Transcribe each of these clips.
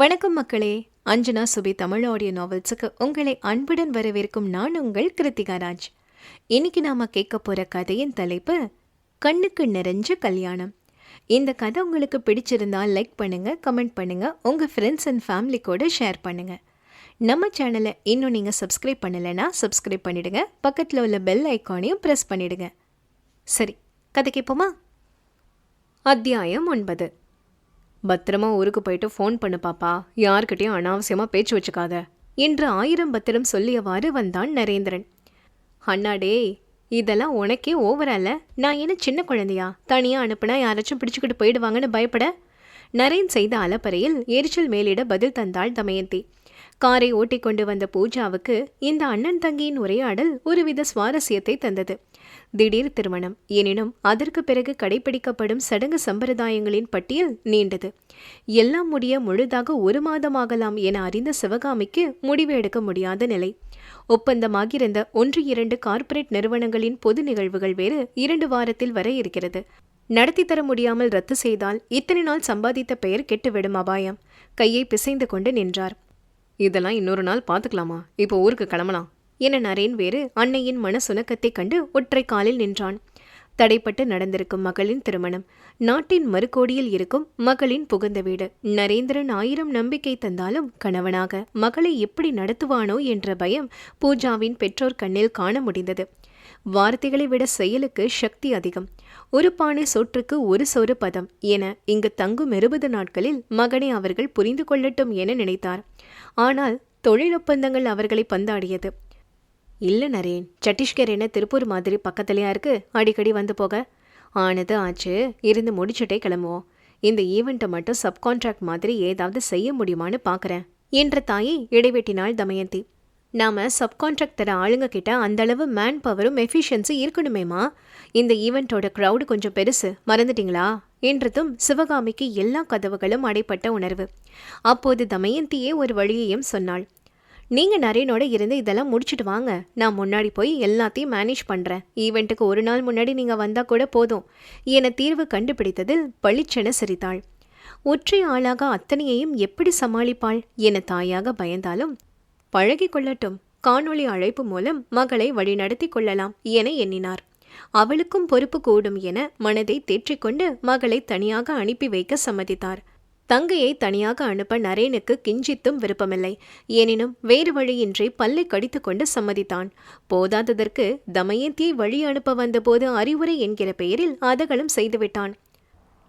வணக்கம் மக்களே. அஞ்சனா சுபி தமிழ் ஆடியோ நாவல்ஸுக்கு உங்களை அன்புடன் வரவேற்கும் நான் உங்கள் கிருத்திகா ராஜ். இன்னைக்கு நாம கேட்க போற கதையின் தலைப்பு கண்ணுக்கு நிறைஞ்ச கல்யாணம். இந்த கதை உங்களுக்கு பிடிச்சிருந்தா லைக் பண்ணுங்க கமெண்ட் பண்ணுங்க உங்க ஃப்ரெண்ட்ஸ் அண்ட் ஃபேமிலி கூட ஷேர் பண்ணுங்க. நம்ம சேனலை இன்னும் நீங்கள் சப்ஸ்கிரைப் பண்ணலைன்னா சப்ஸ்கிரைப் பண்ணிடுங்க பக்கத்தில் உள்ள பெல் ஐக்கானையும் ப்ரெஸ் பண்ணிடுங்க. சரி கதை கேட்போமா அத்தியாயம் ஒன்பது. பத்திரமா ஊருக்கு போயிட்டு ஃபோன் பண்ணு பாப்பா. யார்கிட்டயும் அனாவசியமாக பேச்சு வச்சுக்காத. என்று ஆயிரம் பத்திரம் சொல்லியவாறு வந்தான் நரேந்திரன். அண்ணாடே இதெல்லாம் உனக்கே ஓவரால நான் என்ன சின்ன குழந்தையா? தனியாக அனுப்புனா யாராச்சும் பிடிச்சிக்கிட்டு போயிடுவாங்கன்னு பயப்பட? நரேன் செய்த அலப்பறையில் எரிச்சல் மேலிட பதில் தந்தாள் தமயந்தி. காரை ஓட்டிக்கொண்டு வந்த பூஜாவுக்கு இந்த அண்ணன் தங்கியின் உரையாடல் ஒருவித சுவாரஸ்யத்தை தந்தது. திடீர் திருமணம். எனினும் அதற்கு பிறகு கடைபிடிக்கப்படும் சடங்கு சம்பிரதாயங்களின் பட்டியல் நீண்டது. எல்லாம் முடிய முழுதாக ஒரு மாதமாகலாம் என அறிந்த சிவகாமிக்கு முடிவு எடுக்க முடியாத நிலை. ஒப்பந்தமாகியிருந்த ஒன்று இரண்டு கார்ப்பரேட் நிறுவனங்களின் பொது நிகழ்வுகள் வேறு இரண்டு வாரத்தில் வர இருக்கிறது. நடத்தி தர முடியாமல் ரத்து செய்தால் இத்தனை நாள் சம்பாதித்த பெயர் கெட்டுவிடும் அபாயம். கையை பிசைந்து கொண்டு நின்றார். இதெல்லாம் இன்னொரு நாள் பார்த்துக்கலாமா? இப்போ ஊருக்கு கிளம்பலாம். என நரேன் வேறு அன்னையின் மனசுணக்கத்தைக் கண்டு ஒற்றை காலில் நின்றான். தடைப்பட்டு நடந்திருக்கும் மகளின் திருமணம். நாட்டின் மறுகோடியில் இருக்கும் மகளின் புகுந்த வீடு. நரேந்திரன் ஆயிரம் நம்பிக்கை தந்தாலும் கணவனாக மகளை எப்படி நடத்துவானோ என்ற பயம் பூஜாவின் பெற்றோர் கண்ணில் காண முடிந்தது. வார்த்தைகளை விட செயலுக்கு சக்தி அதிகம். ஒரு பானை சோற்றுக்கு ஒரு சோறு பதம் என இங்கு தங்கும் இருபது நாட்களில் மகனை அவர்கள் புரிந்து கொள்ளட்டும் என நினைத்தார். ஆனால் தொழில் ஒப்பந்தங்கள் அவர்களை பந்தாடியது. இல்லை நரேன் சட்டீஸ்கர் என்ன திருப்பூர் மாதிரி பக்கத்துலையா இருக்கு? அடிக்கடி வந்து போக. ஆனது ஆச்சு. இருந்து முடிச்சுட்டே கிளம்புவோம். இந்த ஈவெண்ட்டை மட்டும் சப்கான்ட்ராக்ட் மாதிரி ஏதாவது செய்ய முடியுமான்னு பார்க்குறேன் என்ற தாயை இடைவெட்டினாள் தமயந்தி. நாம சப்கான்ட்ராக்ட் தர ஆளுங்க கிட்ட அந்த அளவு மேன் பவரும் எஃபிஷியன்சி இருக்கணுமேமா இந்த ஈவெண்ட்டோட க்ரௌடு கொஞ்சம் பெருசு. மறந்துட்டீங்களா? என்றதும் சிவகாமிக்கு எல்லா கதவுகளும் அடைப்பட்ட உணர்வு. அப்போது தமயந்தியே ஒரு வழியையும் சொன்னாள். நீங்கள் நரேனோட இருந்து இதெல்லாம் முடிச்சுட்டு வாங்க. நான் முன்னாடி போய் எல்லாத்தையும் மேனேஜ் பண்ணுறேன் ஈவெண்ட்டுக்கு ஒரு நாள் முன்னாடி நீங்கள் வந்தா கூட போதும். என தீர்வு கண்டுபிடித்ததில் பளிச்சென சிரித்தாள். ஒற்றை ஆளாக அத்தனையையும் எப்படி சமாளிப்பாள்? என தாயாக பயந்தாலும் பழகி கொள்ளட்டும். காணொளி அழைப்பு மூலம் மகளை வழிநடத்தி கொள்ளலாம் என எண்ணினார். அவளுக்கும் பொறுப்பு கூடும் என மனதை தேற்றிக்கொண்டு மகளை தனியாக அனுப்பி வைக்க சம்மதித்தார். தங்கையை தனியாக அனுப்ப நரேனுக்கு கிஞ்சித்தும் விருப்பமில்லை. எனினும் வேறு வழியின்றி பல்லை கடித்துக்கொண்டு சம்மதித்தான். போதாததற்கு தமயந்தியை வழி அனுப்ப வந்தபோது அறிவுரை என்கிற பெயரில் அதகளும் செய்துவிட்டான்.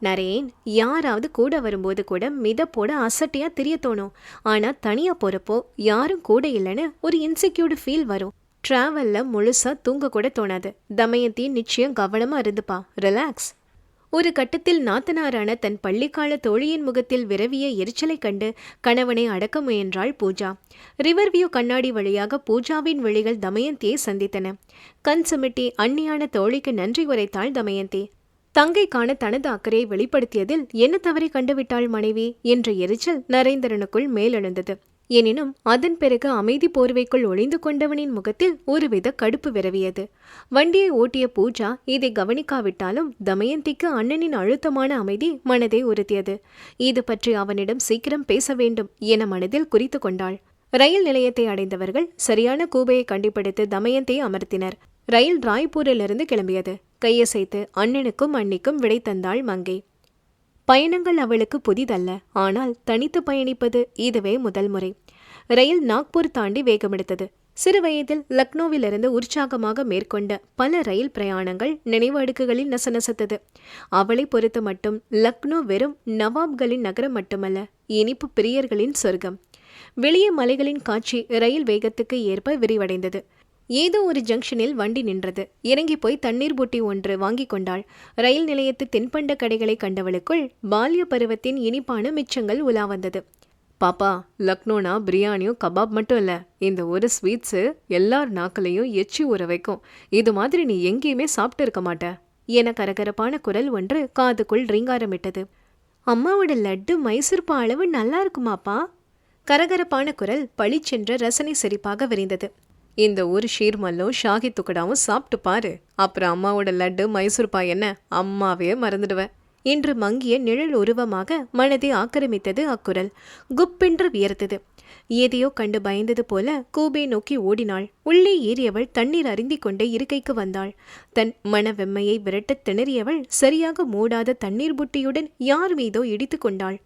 நரேன் யாராவது கூட வரும்போது கூட மிதப்போட அசட்டியா தெரிய தோணும். ஆனா தனியா போறப்போ யாரும் கூட இல்லைன்னு ஒரு இன்செக்யூர்டு ஃபீல் வரும். டிராவல்ல முழுசா தூங்க கூட தோணாது. தமயந்தி நிச்சயம் கவனமா இருந்துப்பா. ரிலாக்ஸ் ஒரு கட்டத்தில் நாத்தனாரான தன் பள்ளிக்கால தோழியின் முகத்தில் விரவிய எரிச்சலை கண்டு கணவனை அடக்க முயன்றாள் பூஜா. ரிவர்வியூ கண்ணாடி வழியாக பூஜாவின் விழிகள் தமயந்தியை சந்தித்தன. கண் சுமிட்டி அந்நியான தோழிக்கு நன்றி உரைத்தாள் தமயந்தி. தங்கைக்கான தனது அக்கறையை வெளிப்படுத்தியதில் என்ன தவறை கண்டுவிட்டாள் மனைவி? என்ற எரிச்சல் நரேந்திரனுக்குள் மேலெழுந்தது. எனினும் அதன் பிறகு அமைதி போர்வைக்குள் ஒளிந்து கொண்டவனின் முகத்தில் ஒருவித கடுப்பு விரவியது. வண்டியை ஓட்டிய பூஜா இதை கவனிக்காவிட்டாலும் தமயந்திக்கு அண்ணனின் அழுத்தமான அமைதி மனதை உறுத்தியது. இது பற்றி அவனிடம் சீக்கிரம் பேச வேண்டும் என மனதில் குறித்து கொண்டாள். ரயில் நிலையத்தை அடைந்தவர்கள் சரியான கூபையை கண்டுபிடித்து தமயந்தை அமர்த்தினர். ரயில் ராய்ப்பூரிலிருந்து கிளம்பியது. கையசைத்து அண்ணனுக்கும் அன்னிக்கும் விடை தந்தாள் மங்கை. பயணங்கள் அவளுக்கு புதிதல்ல. ஆனால் தனித்து பயணிப்பது இதுவே முதல் முறை. ரயில் நாக்பூர் தாண்டி வேகமெடுத்தது. சிறு வயதில் லக்னோவிலிருந்து உற்சாகமாக மேற்கொண்ட பல ரயில் பிரயாணங்கள் நினைவு அடுக்குகளில் நசநசத்தது. அவளை பொறுத்த மட்டும் லக்னோ வெறும் நவாப்களின் நகரம் மட்டுமல்ல இனிப்பு பிரியர்களின் சொர்க்கம். வெளியே மலைகளின் காட்சி ரயில் வேகத்துக்கு ஏற்ப விரிவடைந்தது. ஏதோ ஒரு ஜங்ஷனில் வண்டி நின்றது. இறங்கி போய் தண்ணீர் பூட்டி ஒன்று வாங்கி கொண்டாள். ரயில் நிலையத்து தென்பண்ட கடைகளை கண்டவளுக்குள் பால்ய பருவத்தின் இனிப்பான மிச்சங்கள் உலா வந்தது. பாப்பா லக்னோனா பிரியாணியும் கபாப் மட்டும் இல்ல. இந்த ஒரு ஸ்வீட்ஸு எல்லார் நாக்களையும் எச்சி ஊற வைக்கும். இது மாதிரி நீ எங்கேயுமே சாப்பிட்டு இருக்க மாட்ட. என கரகரப்பான குரல் ஒன்று காதுக்குள் ரீங்காரமிட்டது. அம்மாவோட லட்டு மைசூர் பா அளவு நல்லா இருக்குமாப்பா? கரகரப்பான குரல் பளிச்சென்ற ரசனை சிரிப்பாக விரிந்தது. இந்த ஒரு ஷீர்மல்லும் ஷாகி துக்கடாவும் சாப்பிட்டு பாரு. அப்புறம் அம்மாவோட லட்டு மைசூர் பாய் என்ன? அம்மாவே மறந்துடுவேன் இன்று மங்கிய நிழல் உருவமாக மனதை ஆக்கிரமித்தது அக்குரல். குப்பென்று வியர்த்தது. ஏதையோ கண்டு பயந்தது போல கூபே நோக்கி ஓடினாள். உள்ளே ஏறியவள் தண்ணீர் அருந்திக் கொண்டே இருக்கைக்கு வந்தாள். தன் மனவெம்மையை விரட்டத் திணறியவள் சரியாக மூடாத தண்ணீர் புட்டியுடன் யார் மீதோ இடித்து கொண்டாள்.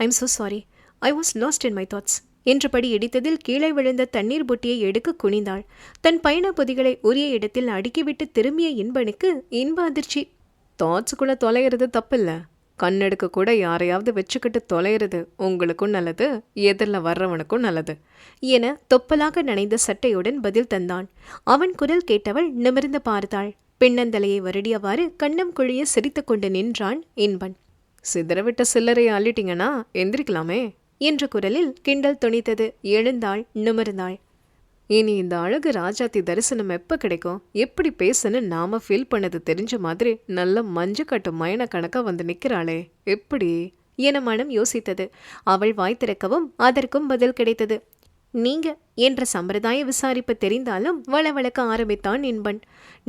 I'm so sorry I was lost in my thoughts என்றபடி இடித்ததில் கீழே விழுந்த தண்ணீர் பொட்டியை எடுக்க குனிந்தாள். தன் பயண பொதிகளை உரிய இடத்தில் அடுக்கிவிட்டு திரும்பிய இன்பனுக்கு இன்ப அதிர்ச்சி. தாட்ஸுக்குள்ளே தொலைகிறது தப்பில்ல. கண்ணெடுக்க கூட யாரையாவது வச்சுக்கிட்டு தொலைகிறது. உங்களுக்கும் நல்லது எதிரில் வர்றவனுக்கும் நல்லது என தொப்பலாக நனைந்த சட்டையுடன் பதில் தந்தான். அவன் குரல் கேட்டவள் நிமிர்ந்து பார்த்தாள். பின்னந்தலையை வருடியவாறு கண்ணம் குழிய சிரித்து கொண்டு நின்றான் இன்பன். சிதறவிட்ட சில்லறையை அள்ளிட்டீங்கன்னா எந்திரிக்கலாமே. என்ற குரலில் கிண்டல் துணித்தது. எழுந்தாள் நிமிர்ந்தாள். இனி இந்த அழகு ராஜாத்தி தரிசனம் எப்போ கிடைக்கும்? எப்படி பேசுன்னு நாம ஃபீல் பண்ணது தெரிஞ்ச மாதிரி நல்ல மஞ்சு கட்டு மயன கணக்கா வந்து நிற்கிறாளே எப்படி? என மனம் யோசித்தது. அவள் வாய் திறக்கவும் அதற்கும் பதில் கிடைத்தது. நீங்க என்ற சம்பிரதாய விசாரிப்பு தெரிந்தாலும் வளவளக்க ஆரம்பித்தான் இன்பன்.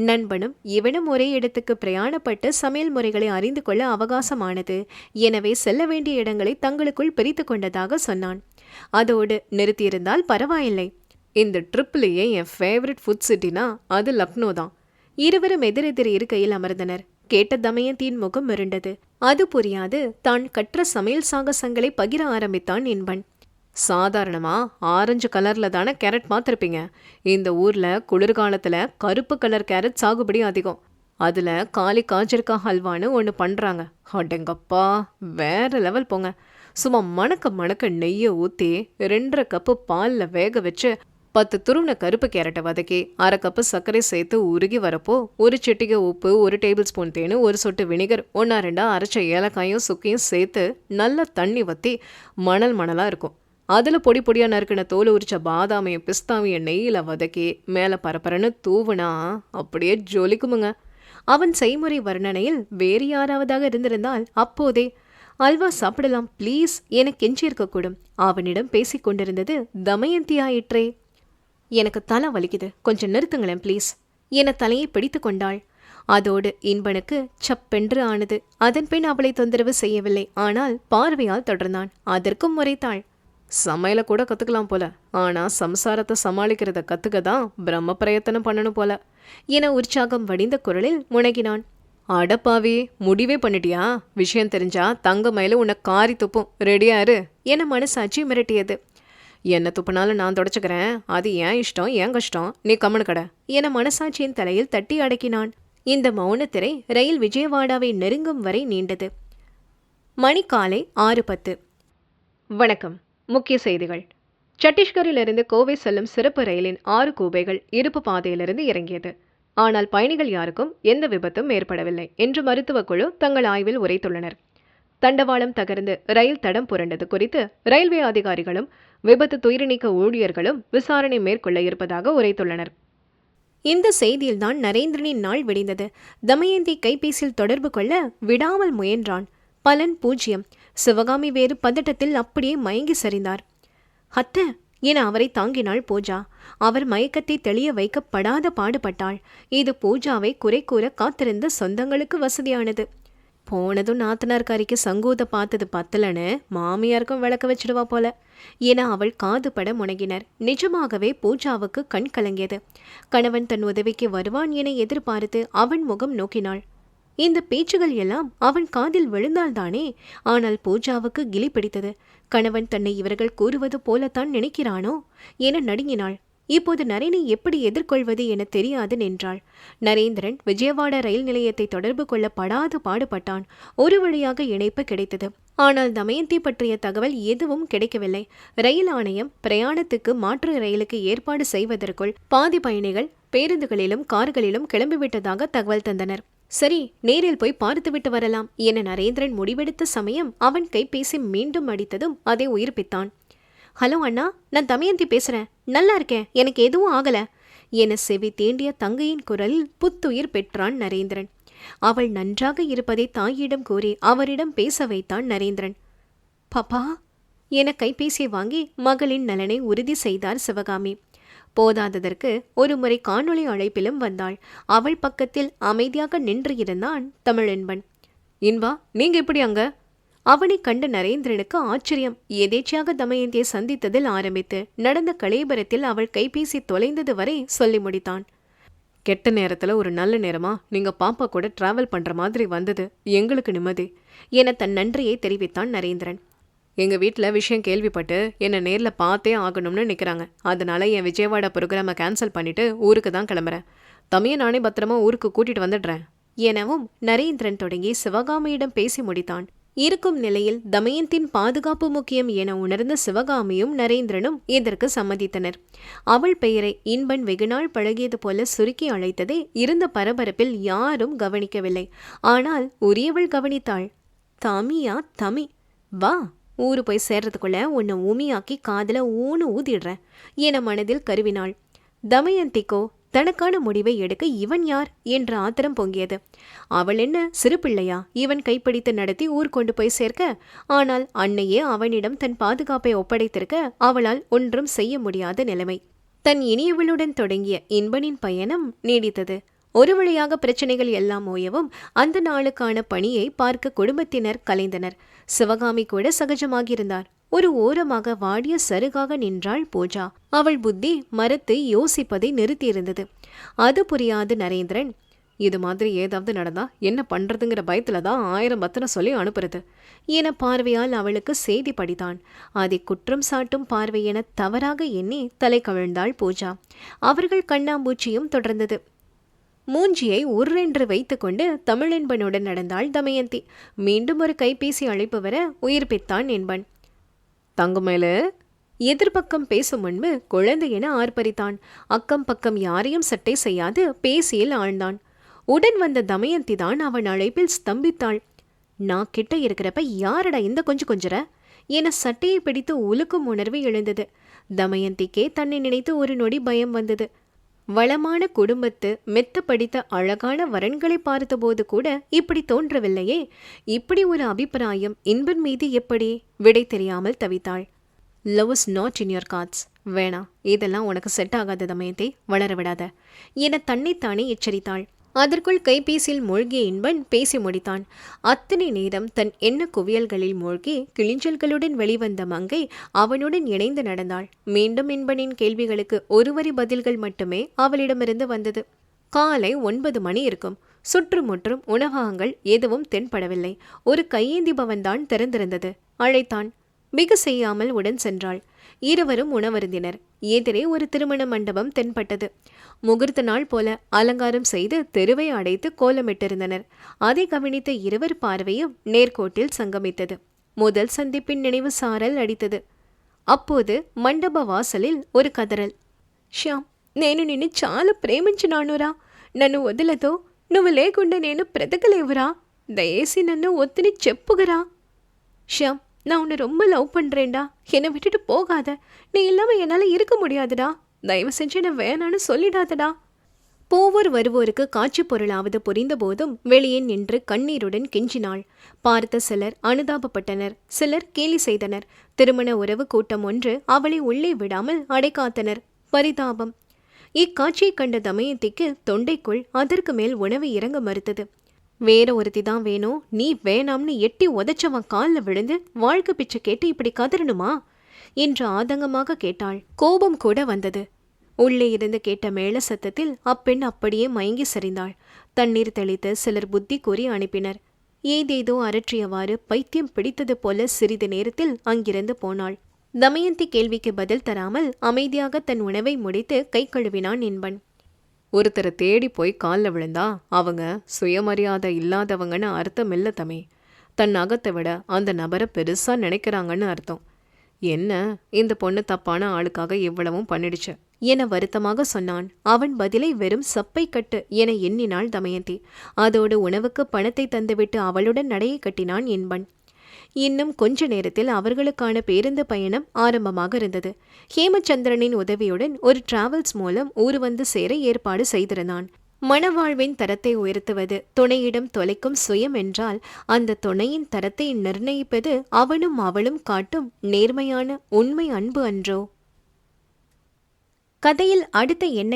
நண்பனும் இவனும் ஒரே இடத்துக்கு பிரயாணப்பட்டு சமையல் முறைகளை அறிந்து கொள்ள அவகாசமானது. எனவே செல்ல வேண்டிய இடங்களை தங்களுக்குள் பிரித்து கொண்டதாக சொன்னான். அதோடு நிறுத்தியிருந்தால் பரவாயில்லை. இந்த ட்ரிப்லேயே என் ஃபேவரட் ஃபுட் சிட்டினா அது லக்னோ தான் இருவரும் எதிரெதிர் இருக்கையில் அமர்ந்தனர். கேட்ட தமயந்தியின் முகம் மிருண்டது அது புரியாது. தான் கற்ற சமையல் சாகசங்களை பகிர ஆரம்பித்தான் இன்பன். சாதாரணமா ஆரஞ்சு கலர்ல தானே கேரட் பார்த்துருப்பீங்க இந்த ஊர்ல குளிர்காலத்துல கருப்பு கலர் கேரட் சாகுபடி அதிகம். அதுல காலி காஜர்கா ஹல்வான்னு ஒன்று பண்றாங்க. அடங்கப்பா வேற லெவல் போங்க. சும்மா மணக்க மணக்க நெய்யை ஊற்றி ரெண்டரை கப்பு பாலில் வேக வச்சு பத்து துருவின கருப்பு கேரட்டை வதக்கி அரை கப்பு சர்க்கரை சேர்த்து உருகி வரப்போ ஒரு சிட்டிகை உப்பு ஒரு டேபிள் ஸ்பூன் தேனு ஒரு சொட்டு வினிகர் ஒன்றா ரெண்டா அரைச்ச ஏலக்காயும் சுக்கையும் சேர்த்து நல்லா தண்ணி வற்றி மணல் மணலாக இருக்கும். அதில் பொடி பொடியாக நறுக்கின தோல் உரிச்ச பாதாமையும் பிஸ்தாவையும் நெய்யில் வதக்கி மேலே பரப்பரன்னு தூவுனா அப்படியே ஜொலிக்குமுங்க. அவன் செய்முறை வர்ணனையில் வேறு யாராவதாக இருந்திருந்தால் அப்போதே அல்வா சாப்பிடலாம் ப்ளீஸ் என கெஞ்சியிருக்கக்கூடும் அவனிடம் பேசிக் கொண்டிருந்தது தமயந்தி ஆயிற்றே எனக்கு தலை வலிக்குது கொஞ்சம் நிறுத்துங்களேன் ப்ளீஸ் என தலையை பிடித்து கொண்டாள். அதோடு இன்பனுக்கு சப்பென்று ஆனது. அதன் பின் அவளை தொந்தரவு செய்யவில்லை ஆனால் பார்வையால் தொடர்ந்தான். அதற்கும் முறைத்தாள். சமையலை கூட கற்றுக்கலாம் போல. ஆனால் சம்சாரத்தை சமாளிக்கிறத கற்றுக்க தான் பிரம்ம பிரயத்தனம் பண்ணணும் போல. என உற்சாகம் வடிந்த குரலில் முனகினான். அடப்பாவே முடிவே பண்ணிட்டியா? விஷயம் தெரிஞ்சா தங்க மயில உன்னை காரி துப்பும். ரெடியாரு என மனசாட்சி மிரட்டியது. என்ன துப்புனாலும் நான் தொடச்சுக்கிறேன். அது ஏன் இஷ்டம்? ஏன் கஷ்டம்? நீ கம்மனு கடை. என மனசாட்சியின் தலையில் தட்டி அடக்கினான். இந்த மௌனத்திரை ரயில் விஜயவாடாவை நெருங்கும் வரை நீண்டது. மணி காலை ஆறு பத்து. வணக்கம். முக்கிய செய்திகள். சத்தீஸ்கரிலிருந்து கோவை செல்லும் சிறப்பு ரயிலின் ஆறு கூபைகள் இருப்பு பாதையிலிருந்து இறங்கியது. ஆனால் பயணிகள் யாருக்கும் எந்த விபத்தும் ஏற்படவில்லை என்று மருத்துவக் குழு தங்கள் ஆய்வில் உரைத்துள்ளனர். தண்டவாளம் தகர்ந்து ரயில் தடம் புரண்டது குறித்து ரயில்வே அதிகாரிகளும் விபத்து துயிர் ஊழியர்களும் விசாரணை மேற்கொள்ள இருப்பதாக உரைத்துள்ளனர். இந்த செய்தியில்தான் நரேந்திரனின் நாள் விடிந்தது. தமயந்தி கைபேசியில் தொடர்பு கொள்ள விடாமல் முயன்றான். பலன் பூஜ்யம். சிவகாமி வேறு பதட்டத்தில் அப்படியே மயங்கி சரிந்தார். அத்த என அவரை தாங்கினாள் பூஜா. அவர் மயக்கத்தை தெளிய வைக்கப்படாத பாடுபட்டாள். இது பூஜாவை குறை கூற காத்திருந்த சொந்தங்களுக்கு வசதியானது. போனதும் நாத்தனார்காரிக்கு சங்கூத பார்த்தது பத்தலன்னு மாமியாருக்கும் விளக்க வச்சிடுவா போல என அவள் காது பட முனகினர். நிஜமாகவே பூஜாவுக்கு கண் கலங்கியது. கணவன் தன் உதவிக்கு வருவான் என எதிர்பார்த்து அவன் முகம் நோக்கினாள். இந்த பேச்சுகள் எல்லாம் அவன் காதில் விழுந்தால்தானே. ஆனால் பூஜாவுக்கு கிளி பிடித்தது. கணவன் தன்னை இவர்கள் கூறுவது போலத்தான் நினைக்கிறானோ என நடுங்கினாள். இப்போது நரேனை எப்படி எதிர்கொள்வது என தெரியாது நின்றாள். நரேந்திரன் விஜயவாடா ரயில் நிலையத்தை தொடர்பு கொள்ள படாது பாடுபட்டான். ஒரு வழியாக இணைப்பு கிடைத்தது. ஆனால் தமயந்தி பற்றிய தகவல் எதுவும் கிடைக்கவில்லை. ரயில் ஆணையம் பிரயாணத்துக்கு மாற்று ரயிலுக்கு ஏற்பாடு செய்வதற்குள் பாதி பயணிகள் பேருந்துகளிலும் கார்களிலும் கிளம்பிவிட்டதாக தகவல் தந்தனர். சரி நேரில் போய் பார்த்துவிட்டு வரலாம் என நரேந்திரன் முடிவெடுத்த சமயம் அவன் கைபேசி மீண்டும் அடித்ததும் அதை உயிர்ப்பித்தான் ஹலோ அண்ணா நான் தமயந்தி பேசுறேன். நல்லா இருக்கேன். எனக்கு எதுவும் ஆகல என செவி தேண்டிய தங்கையின் குரலில் புத்துயிர் பெற்றான் நரேந்திரன். அவள் நன்றாக இருப்பதை தாயிடம் கூறி அவரிடம் பேச வைத்தான் நரேந்திரன். பாப்பா என கைபேசியை வாங்கி மகளின் நலனை உறுதி செய்தார் சிவகாமி. போதாததற்கு ஒருமுறை காணொளி அழைப்பிலும் வந்தாள். அவள் பக்கத்தில் அமைதியாக நின்று இருந்தான் தமிழென்பன் இன்பா நீங்க எப்படி அங்க? அவனை கண்ட நரேந்திரனுக்கு ஆச்சரியம். எதேச்சியாக தமயந்தியை சந்தித்ததில் ஆரம்பித்து நடந்த கலேபரத்தில் அவள் கைபேசி தொலைந்தது வரை சொல்லி முடித்தான். கெட்ட நேரத்துல ஒரு நல்ல நேரமா? நீங்க பாப்பா கூட டிராவல் பண்ற மாதிரி வந்தது. எங்களுக்கு நிம்மதி. என தன் நன்றியை தெரிவித்தான் நரேந்திரன். எங்க வீட்டில் விஷயம் கேள்விப்பட்டு என்னை நேர்ல பார்த்தே ஆகணும்னு நிக்கிறாங்க. அதனால என் விஜயவாடா ப்ரோக்ராமை கேன்சல் பண்ணிட்டு ஊருக்கு தான் கிளம்புறேன். தம்பியை நானே பத்திரமா ஊருக்கு கூட்டிட்டு வந்துடுறேன். எனவும் நரேந்திரன் தொடங்கி சிவகாமியிடம் பேசி முடித்தான். இருக்கும் நிலையில் தமயந்தின் பாதுகாப்பு முக்கியம் என உணர்ந்த சிவகாமியும் நரேந்திரனும் இதற்கு சம்மதித்தனர். அவள் பெயரை இன்பன் வெகுநாள் பழகியது போல சுருக்கி அழைத்ததே இருந்த பரபரப்பில் யாரும் கவனிக்கவில்லை. ஆனால் உரியவள் கவனித்தாள். தமியா தமி வா. ஊரு போய் சேர்றதுக்குள்ள உன்னை ஊமியாக்கி காதில் ஊனு ஊதிடுறேன் என மனதில் கருவினாள். தமயந்திக்கோ தனக்கான முடிவை எடுக்க இவன் யார்? என்ற ஆத்திரம் பொங்கியது. அவள் என்ன சிறு பிள்ளையா? இவன் கைப்பிடித்து நடத்தி ஊர் கொண்டு போய் சேர்க்க? ஆனால் அன்னையே அவனிடம் தன் பாதுகாப்பை ஒப்படைத்திருக்க அவளால் ஒன்றும் செய்ய முடியாத நிலைமை. தன் இனியவளுடன் தொடங்கிய இன்பனின் பயணம் நீடித்தது. ஒரு வழியாக பிரச்சனைகள் எல்லாம் ஓயவும் அந்த நாளுக்கான பணியை பார்க்க குடும்பத்தினர் கலைந்தனர். சிவகாமி கூட சகஜமாகியிருந்தார். ஒரு ஓரமாக வாடிய சருகாக நின்றாள் பூஜா. அவள் புத்தி மரத்தை யோசிப்பதை நிறுத்தியிருந்தது. அது புரியாது நரேந்திரன். இது மாதிரி ஏதாவது நடந்தா என்ன பண்றதுங்கிற பயத்துல தான் ஆயிரம் பத்தனை சொல்லி அனுப்புறது என பார்வையால் அவளுக்கு செய்தி படித்தான். அதை குற்றம் சாட்டும் பார்வை என தவறாக எண்ணி தலை கவிழ்ந்தாள் பூஜா. அவர்கள் கண்ணாம்பூச்சியும் தொடர்ந்தது. மூஞ்சியை உர்ரென்று வைத்துக்கொண்டு தமிழென்பனுடன் நடந்தாள் தமயந்தி. மீண்டும் ஒரு கைபேசி அழைப்பு வர உயிர்ப்பித்தான் என்பன். தங்கமேலு எதிர்பக்கம் பேசும் முன்பு குழந்தை என ஆர்ப்பரித்தான். அக்கம் பக்கம் யாரையும் சட்டை செய்யாது பேசியில் ஆழ்ந்தான். உடன் வந்த தமயந்தி தான் அவன் அழைப்பில் ஸ்தம்பித்தாள். நான் கிட்ட இருக்கிறப்ப யாரடா இந்த கொஞ்சம் கொஞ்சர என சட்டையை பிடித்து உலுக்கும் உணர்வு எழுந்தது. தமயந்திக்கே தன்னை நினைத்து ஒரு நொடி பயம் வந்தது. வளமான குடும்பத்து மெத்த படித்த அழகான வரன்களை பார்த்தபோது கூட இப்படி தோன்றவில்லையே. இப்படி ஒரு அபிப்பிராயம் இன்பன் மீது எப்படி? விடை தெரியாமல் தவித்தாள். Love is not in your cards வேணா இதெல்லாம் உனக்கு செட் ஆகாத தமயத்தை வளர விடாத. என தன்னைத்தானே எச்சரித்தாள். அதற்குள் கைபேசியில் மூழ்கிய இன்பன் பேசி முடித்தான். அத்தனை நேரம் தன் எண்ண குவியல்களில் மூழ்கி கிளிஞ்சல்களுடன் வெளிவந்த மங்கை அவனுடன் இணைந்து நடந்தாள். மீண்டும் இன்பனின் கேள்விகளுக்கு ஒருவரி பதில்கள் மட்டுமே அவளிடமிருந்து வந்தது. காலை ஒன்பது மணி இருக்கும். சுற்றுமுற்றும் உணவகங்கள் எதுவும் தென்படவில்லை. ஒரு கையேந்தி பவன்தான் திறந்திருந்தது. அழைத்தான். மிக செய்யாமல் உடன் சென்றாள். இருவரும் உணவருந்தினர். எதிரே ஒரு திருமண மண்டபம் தென்பட்டது முகூர்த்த நாள் போல அலங்காரம் செய்து தெருவை அடைத்து கோலமிட்டிருந்தனர் அதை கவனித்த இருவர் பார்வையும் நேர்கோட்டில் சங்கமித்தது முதல் சந்திப்பின் நினைவு சாரல் அடித்தது அப்போது மண்டப வாசலில் ஒரு கதறல் శ్యామ్ నేను నిన్ను చాలా ప్రేమించినానురా నన్ను వదలతో నువ్వు లేకుండా నేను బ్రతకలేవురా దయచేసి నన్ను ఒత్తిని చెప్పుగరా శ్యామ్ நான் உன்னை ரொம்ப லவ் பண்ணுறேன்டா என்னை விட்டுட்டு போகாத. நீ இல்லாமல் என்னால் இருக்க முடியாதுடா. தயவு செஞ்சு என்னை வேணான்னு சொல்லிடாதடா. போவோர் வருவோருக்கு காட்சி பொருளாவது புரிந்த போதும் வெளியே நின்று கண்ணீருடன் கெஞ்சினாள். பார்த்த சிலர் அனுதாபப்பட்டனர். சிலர் கேலி செய்தனர். திருமண உறவு கூட்டம் ஒன்று அவளை உள்ளே விடாமல் அடைக்காத்தனர். பரிதாபம். இக்காட்சியை கண்ட தமயந்திக்கு தொண்டைக்குள் அதற்கு மேல் உணவு இறங்க மறுத்தது. வேற ஒருத்தி தான் வேணும். நீ வேணாம்னு எட்டி உதைச்சவன் காலில் விழுந்து வாழ்க்கை பிச்சை கேட்டு இப்படி கதறணுமா? என்று ஆதங்கமாக கேட்டாள். கோபம் கூட வந்தது. உள்ளே இருந்து கேட்ட மேள சத்தத்தில் அப்பெண் அப்படியே மயங்கி சரிந்தாள். தண்ணீர் தெளித்து சிலர் புத்தி கூறி அனுப்பினர். ஏதேதோ அரற்றியவாறு பைத்தியம் பிடித்தது போல சிறிது நேரத்தில் அங்கிருந்து போனாள். தமயந்தி கேள்விக்கு பதில் தராமல் அமைதியாக தன் உணவை முடித்து கை கழுவினான் என்பன். ஒருத்தரை தேடி போய் காலில் விழுந்தா அவங்க சுயமரியாதை இல்லாதவங்கன்னு அர்த்தம் இல்லை தம்பி. தன் அகத்தை விட அந்த நபரை பெருசாக நினைக்கிறாங்கன்னு அர்த்தம். என்ன? இந்த பொண்ணு தப்பான ஆளுக்காக இவ்வளவும் பண்ணிடுச்சு. என வருத்தமாக சொன்னான். அவன் பதிலை வெறும் சப்பை கட்டு என எண்ணினாள் தமயந்தி. அதோடு உணவுக்கு பணத்தை தந்துவிட்டு அவளுடன் நடையை கட்டினான் என்பன் இன்னும் கொஞ்ச நேரத்தில் அவர்களுக்கான பேருந்து பயணம் ஆரம்பமாக இருந்தது. ஹேமச்சந்திரனின் உதவியுடன் ஒரு டிராவல்ஸ் மூலம் ஊர் வந்து சேர ஏற்பாடு செய்திருந்தான். மணவாழ்வின் தரத்தை உயர்த்துவது துணையிடம் தொலைக்கும் சுயம் என்றால் அந்த துணையின் தரத்தை நிர்ணயிப்பது அவனும் அவளும் காட்டும் நேர்மையான உண்மை அன்பு அன்றோ? கதையில் அடுத்த என்ன